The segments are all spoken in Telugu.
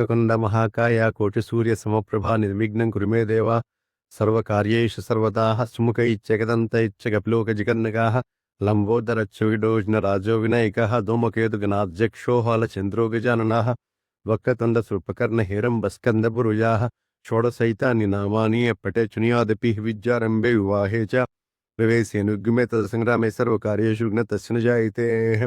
वक्रकुंड महाकाय कोटि सूर्य समप्रभा निर्विघ्न कुरुमे देव। सर्वकार्येषु सर्वदा सुमुख इच्छगदन्त इच्छगपिलोकजिगन्नगाः लम्बोदरच्छुविडोजनराजो विनायकः। धूमकेतुगणाध्यक्षोहालचन्द्रो गजाननाः। वक्रतुण्डसृपकर्णहेरम्बस्कन्दपुरुजाः षोडशैतानि नामानि अपटेचुनियादपि विद्यारम्भे विवाहे च। विवेशेऽनुग्मे तदसङ्ग्रामे सर्वकार्येषु घ्न तस्य न जायते।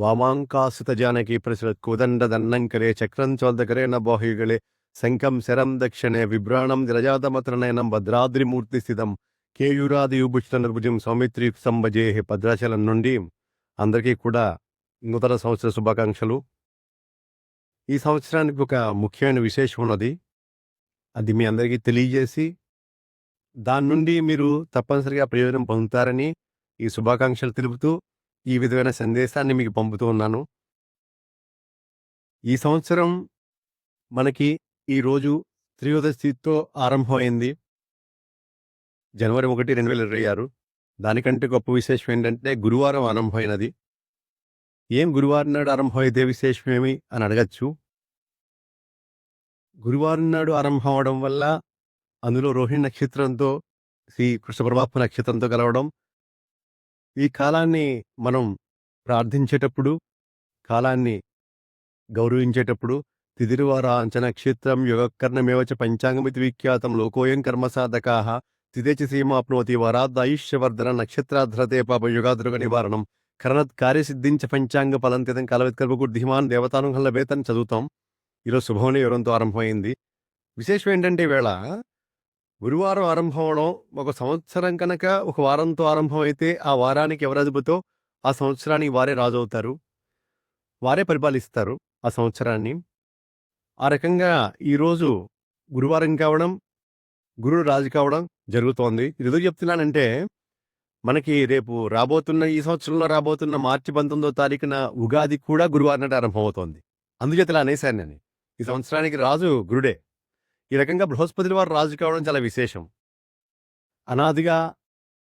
ವಾಮಾಂಕಾಸುತ ಜಾನಕಿ ಪ್ರಸೃತ್ ಕುದಂಡ ದನ್ನಂಕರೆ ಚಕ್ರಂ ಚೋದಕರೆ ನ ಬಾಹುಗಳೇ శంఖం శరం దక్షిణే విభ్రాణం రజాతమత్రనయనం భద్రాద్రిమూర్తి స్థితం కేయూరాది భుజం నిర్భుజం సౌమిత్రి సంభజే భద్రాచలం నుండి అందరికీ కూడా నూతన సంవత్సర శుభాకాంక్షలు ఈ సంవత్సరానికి ఒక ముఖ్యమైన విశేషం ఉన్నది అది మీ అందరికీ తెలియజేసి దాని నుండి మీరు తప్పనిసరిగా ప్రయోజనం పొందుతారని ఈ శుభాకాంక్షలు తెలుపుతూ ఈ విధమైన సందేశాన్ని మీకు పంపుతూ ఉన్నాను. ఈ సంవత్సరం మనకి ఈ రోజు త్రయోదశితో ఆరంభమైంది. జనవరి ఒకటి రెండు వేల ఇరవై ఆరు. దానికంటే గొప్ప విశేషం ఏంటంటే గురువారం ఆరంభమైనది. ఏం గురువారం నాడు ఆరంభమైతే విశేషమేమి అని అడగచ్చు. గురువారం నాడు ఆరంభం అవడం వల్ల అందులో రోహిణి నక్షత్రంతో శ్రీ కృష్ణ పరమాత్మ నక్షత్రంతో కలవడం ఈ కాలాన్ని మనం ప్రార్థించేటప్పుడు కాలాన్ని గౌరవించేటప్పుడు తిదిరువారా అంచ నక్షత్రం యుగకర్ణమేవచ పంచాంగమితి విఖ్యాతం లోకోయం కర్మసాధకాహ తిదేచ సీమాప్నోతి వరాద్దాయుష్యవర్ధన నక్షత్రాధ్రతే పాప యుగాదృగ నివారణం కరణత్ కార్యసిద్ధించ పంచాంగ ఫలంతితం కలవిత్కల్పకుడు ధీమాన్ దేవతానుహల్ల వేతని చదువుతాం. ఈరోజు శుభమని వివరంతో ఆరంభమైంది? విశేషం ఏంటంటే వేళ గురువారం ఆరంభం అవడం ఒక సంవత్సరం కనుక ఒక వారంతో ఆరంభం అయితే ఆ వారానికి ఎవరు అదుపుతో ఆ సంవత్సరానికి వారే రాజు అవుతారు వారే పరిపాలిస్తారు ఆ సంవత్సరాన్ని. ఆ రకంగా ఈరోజు గురువారం కావడం గురుడు రాజు కావడం జరుగుతోంది. ఇది చెప్తున్నానంటే మనకి రేపు రాబోతున్న ఈ సంవత్సరంలో రాబోతున్న మార్చి పంతొమ్మిదో తారీఖున ఉగాది కూడా గురువారం నాటి ఆరంభమవుతోంది. అందుచేత ఇలా అనేశాను నేను. ఈ సంవత్సరానికి రాజు గురుడే. ఈ రకంగా బృహస్పతి వారు రాజు కావడం చాలా విశేషం. అనాదిగా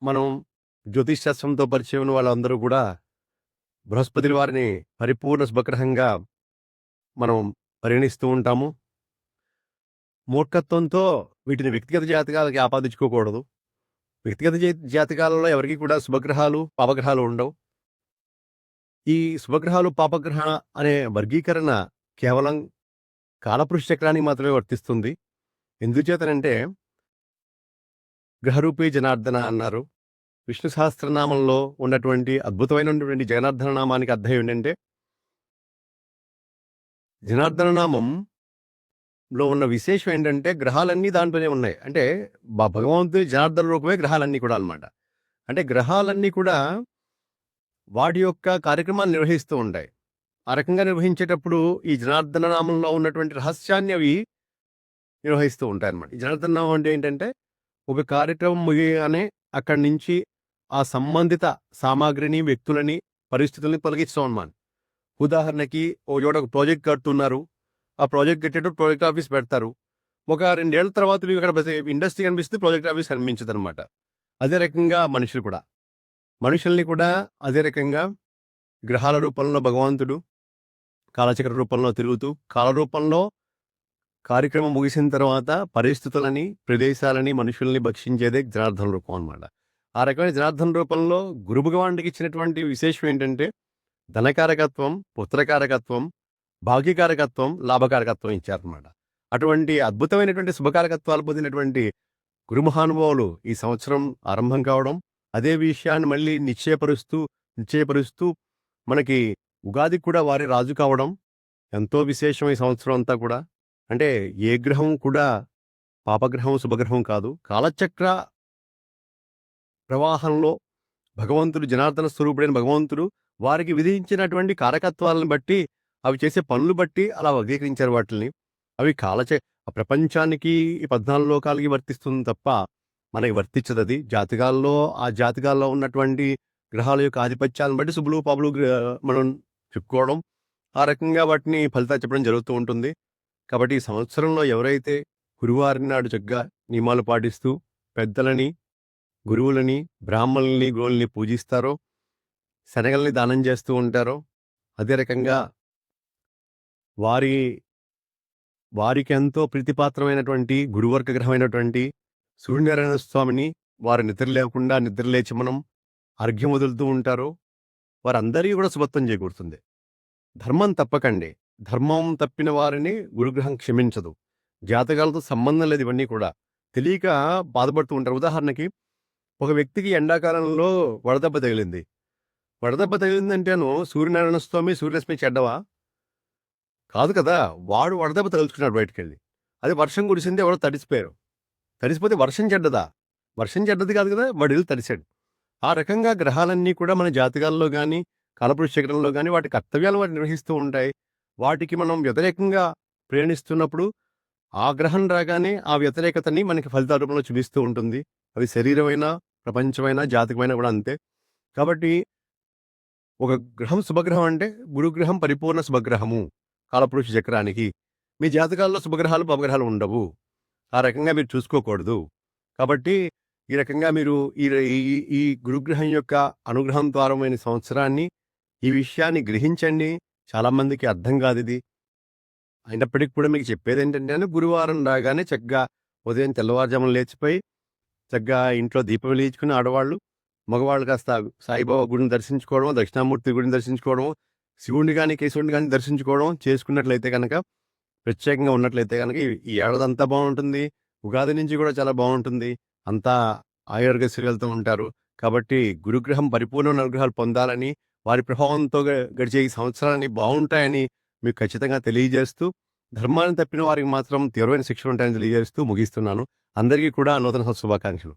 మనం జ్యోతిష్ శాస్త్రంతో పరిచయం ఉన్న వాళ్ళందరూ కూడా బృహస్పతి వారిని పరిపూర్ణ శుభగ్రహంగా మనం పరిగణిస్తూ ఉంటాము. మూర్ఖత్వంతో వీటిని వ్యక్తిగత జాతకాలకి ఆపాదించుకోకూడదు. వ్యక్తిగత జా- జాతకాలలో ఎవరికి కూడా శుభగ్రహాలు పాపగ్రహాలు ఉండవు. ఈ శుభగ్రహాలు పాపగ్రహ అనే వర్గీకరణ కేవలం కాలపురుష చక్రానికి మాత్రమే వర్తిస్తుంది. ఎందుచేతనంటే గ్రహరూపీ జనార్దన అన్నారు. విష్ణు సహస్రనామంలో ఉన్నటువంటి అద్భుతమైనటువంటి జనార్దన నామానికి అర్థం ఏంటంటే జనార్దన నామం లో ఉన్న విశేషం ఏంటంటే గ్రహాలన్నీ దాంట్లోనే ఉన్నాయి. అంటే భగవంతుడి జనార్దన రూపమే గ్రహాలన్నీ కూడా అన్నమాట. అంటే గ్రహాలన్నీ కూడా వాటి యొక్క కార్యక్రమాలు నిర్వహిస్తూ ఉంటాయి. ఆ రకంగా నిర్వహించేటప్పుడు ఈ జనార్దన నామంలో ఉన్నటువంటి రహస్యాన్ని అవి నిర్వహిస్తూ ఉంటాయి అనమాట ఈ నామం అంటే ఏంటంటే ఒక కార్యక్రమం ముగియగానే అక్కడి నుంచి ఆ సంబంధిత సామాగ్రిని వ్యక్తులని పరిస్థితుల్ని తొలగిస్తాం అనమాట ఉదాహరణకి ఓ చోట ఒక ప్రాజెక్ట్ కడుతున్నారు. ఆ ప్రాజెక్ట్ కట్టేటప్పుడు ప్రాజెక్ట్ ఆఫీస్ పెడతారు. ఒక రెండేళ్ళ తర్వాత మీకు అక్కడ ఇండస్ట్రీ కనిపిస్తే ప్రాజెక్ట్ ఆఫీస్ కనిపించదు అనమాట అదే రకంగా మనుషులు కూడా. మనుషుల్ని కూడా అదే రకంగా గ్రహాల రూపంలో భగవంతుడు కాలచక్ర రూపంలో తిరుగుతూ కాల రూపంలో కార్యక్రమం ముగిసిన తర్వాత పరిస్థితులని ప్రదేశాలని మనుషుల్ని భక్షించేదే జనార్దన రూపం అన్నమాట. ఆ రకమైన జనార్దన రూపంలో గురు భగవానుడికి ఇచ్చినటువంటి విశేషం ఏంటంటే ధనకారకత్వం పుత్రకారకత్వం భాగ్యకారకత్వం లాభకారకత్వం ఇచ్చారనమాట అటువంటి అద్భుతమైనటువంటి శుభకారకత్వాలు పొందినటువంటి గురు మహానుభావులు ఈ సంవత్సరం ఆరంభం కావడం అదే విషయాన్ని మళ్ళీ నిశ్చయపరుస్తూ నిశ్చయపరుస్తూ మనకి ఉగాది కూడా వారి రాజు కావడం ఎంతో విశేషం ఈ సంవత్సరం అంతా కూడా. అంటే ఏ గ్రహం కూడా పాపగ్రహం శుభగ్రహం కాదు. కాలచక్ర ప్రవాహంలో భగవంతుడు జనార్దన స్వరూపుడైన భగవంతుడు వారికి విధించినటువంటి కారకత్వాలను బట్టి అవి చేసే పనులు బట్టి అలా వర్గీకరించారు వాటిని అవి కాలచ ప్రపంచానికి ఈ పద్నాలుగు లోకాలకి వర్తిస్తుంది తప్ప మనకి వర్తించదు అది జాతకాల్లో ఆ జాతకాల్లో ఉన్నటువంటి గ్రహాల యొక్క ఆధిపత్యాలను బట్టి శుభులు పాపులు మనం చెప్పుకోవడం. ఆ రకంగా వాటిని ఫలితాలు చెప్పడం జరుగుతూ ఉంటుంది. కాబట్టి ఈ సంవత్సరంలో ఎవరైతే గురువారి నాడు చక్కగా నియమాలు పాటిస్తూ పెద్దలని గురువులని బ్రాహ్మణుల్ని గోల్ని పూజిస్తారో శనగల్ని దానం చేస్తూ ఉంటారో అదే రకంగా వారి వారికి ఎంతో ప్రీతిపాత్రమైనటువంటి గురువర్గ గ్రహమైనటువంటి సూర్యనారాయణ స్వామిని వారు నిద్ర లేకుండా నిద్ర లేచి మనం అర్ఘ్యం వదులుతూ ఉంటారో వారందరికీ కూడా సుభత్వం చేకూరుతుంది. ధర్మం తప్పకండి. ధర్మం తప్పిన వారిని గురుగ్రహం క్షమించదు. జాతకాలతో సంబంధం లేదు ఇవన్నీ కూడా. తెలియక బాధపడుతూ ఉంటారు. ఉదాహరణకి ఒక వ్యక్తికి ఎండాకాలంలో వడదెబ్బ తగిలింది. వడదెబ్బ తగిలిందంటేను సూర్యనారాయణ స్వామి సూర్యరశ్మి చెడ్డవా? కాదు కదా! వాడు వడదెబ్బ తగులుచుకున్నాడు బయటికి వెళ్ళి అది వర్షం కురిసింది ఎవరో తడిసిపోయారు. తడిసిపోతే వర్షం చెడ్డదా? వర్షం చెడ్డది కాదు కదా! వాడు వెళ్ళి తడిసాడు ఆ రకంగా గ్రహాలన్నీ కూడా మన జాతకాల్లో కానీ కాలపురుష చక్రంలో కానీ వాటి కర్తవ్యాలు వాటి నిర్వహిస్తూ ఉంటాయి. వాటికి మనం వ్యతిరేకంగా ప్రయాణిస్తున్నప్పుడు ఆ గ్రహం రాగానే ఆ వ్యతిరేకతని మనకి ఫలితాల రూపంలో చూపిస్తూ ఉంటుంది. అది శరీరమైనా ప్రపంచమైనా జాతకమైనా కూడా అంతే. కాబట్టి ఒక గ్రహం శుభగ్రహం అంటే గురుగ్రహం పరిపూర్ణ శుభగ్రహము కాలపురుష చక్రానికి. మీ జాతకాల్లో శుభగ్రహాలు పవగ్రహాలు ఉండవు. ఆ రకంగా మీరు చూసుకోకూడదు. కాబట్టి ఈ రకంగా మీరు ఈ ఈ- ఈ గురుగ్రహం యొక్క అనుగ్రహం ద్వారమైన సంవత్సరాన్ని ఈ విషయాన్ని గ్రహించండి. చాలామందికి అర్థం కాదు ఇది. అయినప్పటికీ కూడా మీకు చెప్పేది ఏంటంటే గురువారం రాగానే చక్కగా ఉదయం తెల్లవారుజామున లేచిపోయి చక్కగా ఇంట్లో దీపం వెలిగించుకుని ఆడవాళ్ళు మగవాళ్ళు కాస్త సాయిబాబా గుడిని దర్శించుకోవడం దక్షిణామూర్తి గుడిని దర్శించుకోవడం శివుడిని కానీ కేశవుడిని కానీ దర్శించుకోవడం చేసుకున్నట్లయితే కనుక ప్రత్యేకంగా ఉన్నట్లయితే కనుక ఈ- ఏడాది అంతా బాగుంటుంది. ఉగాది నుంచి కూడా చాలా బాగుంటుంది. అంతా ఆయుర్గశ్రీలతో ఉంటారు. కాబట్టి గురుగ్రహం పరిపూర్ణ అనుగ్రహాలు పొందాలని వారి ప్రభావంతో గడిచే ఈ సంవత్సరాన్ని బాగుంటాయని మీకు ఖచ్చితంగా తెలియజేస్తూ ధర్మాన్ని తప్పిన వారికి మాత్రం తీవ్రమైన శిక్షలు ఉంటాయని తెలియజేస్తూ ముగిస్తున్నాను. అందరికీ కూడా నూతన శుభాకాంక్షలు.